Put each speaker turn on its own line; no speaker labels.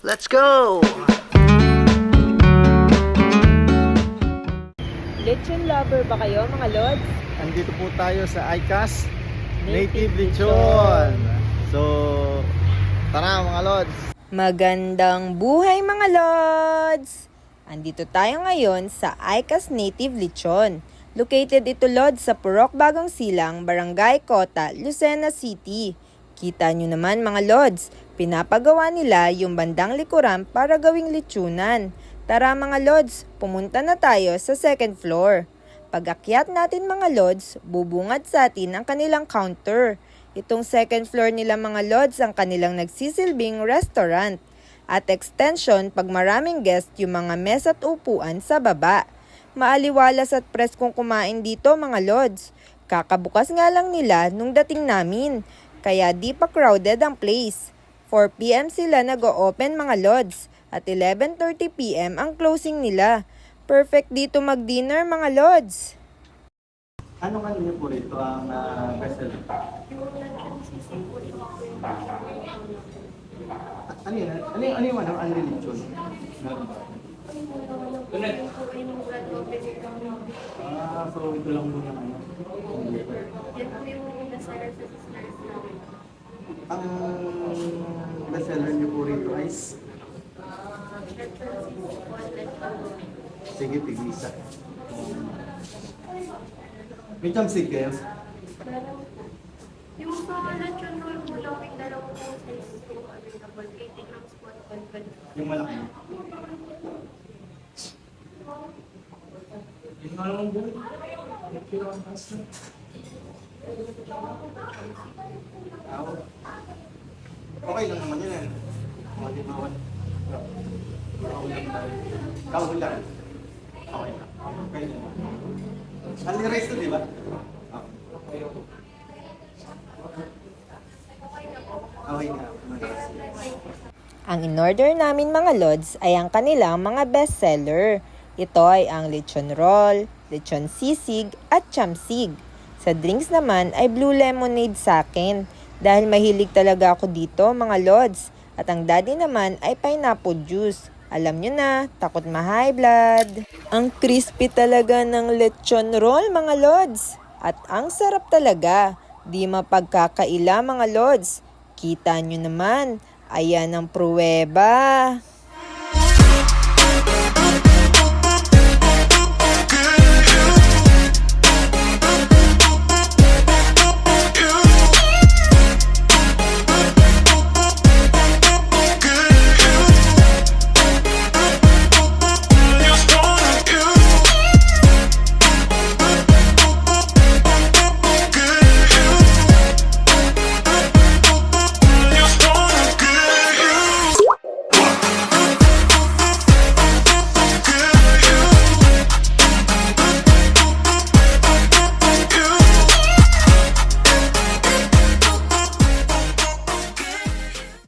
Let's go!
Lechon lover ba kayo mga lods?
Andito po tayo sa ICAS
Native
Native Lechon. So, tara mga lods.
Magandang buhay mga lods! Andito tayo ngayon sa ICAS Native Lechon. Located ito lods sa Purok Bagong Silang, Barangay Kota, Lucena City. Kita nyo naman mga lods, pinapagawa nila yung bandang likuran para gawing lechonan. Tara mga lods, pumunta na tayo sa second floor. Pag-akyat natin mga lods, bubungad sa atin ang kanilang counter. Itong second floor nila mga lods ang kanilang nagsisilbing restaurant. At extension pag maraming guest yung mga mesa at upuan sa baba. Maaliwalas at preskong kumain dito mga lods. Kakabukas nga lang nila nung dating namin. Kaya di pa crowded ang place. 4pm sila nag-o-open mga lods. At 11.30pm ang closing nila. Perfect dito mag-dinner mga lods.
Anong ano niyo po rito ang uh, vessel? Ano yun? Ano yung, ano yung ano? Yung lechon? Ah, so ito lang muna ano? Ang bestseller niyo po rito ay Sige, tigisa. May chamsig kayo?
Yung sa lechon roll po lang, may dalawang po size po available. 80 grams po at 120.
Yung malaki. Yung nga naman buhay. Yung na. Aw. Okay lang naman yun eh. Mga. Kahul lang tayo. Kahul lang. Okay lang. Okay lang. Rice to, di ba? Okay. Okay nga.
Ang in-order namin mga lods ay ang kanilang mga bestseller. Ito ay ang lechon roll, lechon sisig at chamsig. Sa drinks naman ay blue lemonade sa akin dahil mahilig talaga ako dito mga lods. At ang daddy naman ay pineapple juice. Alam nyo na, takot ma-high blood. Ang crispy talaga ng lechon roll mga lods. At ang sarap talaga. Di mapagkakaila mga lods. Kita nyo naman, ayan ang pruweba.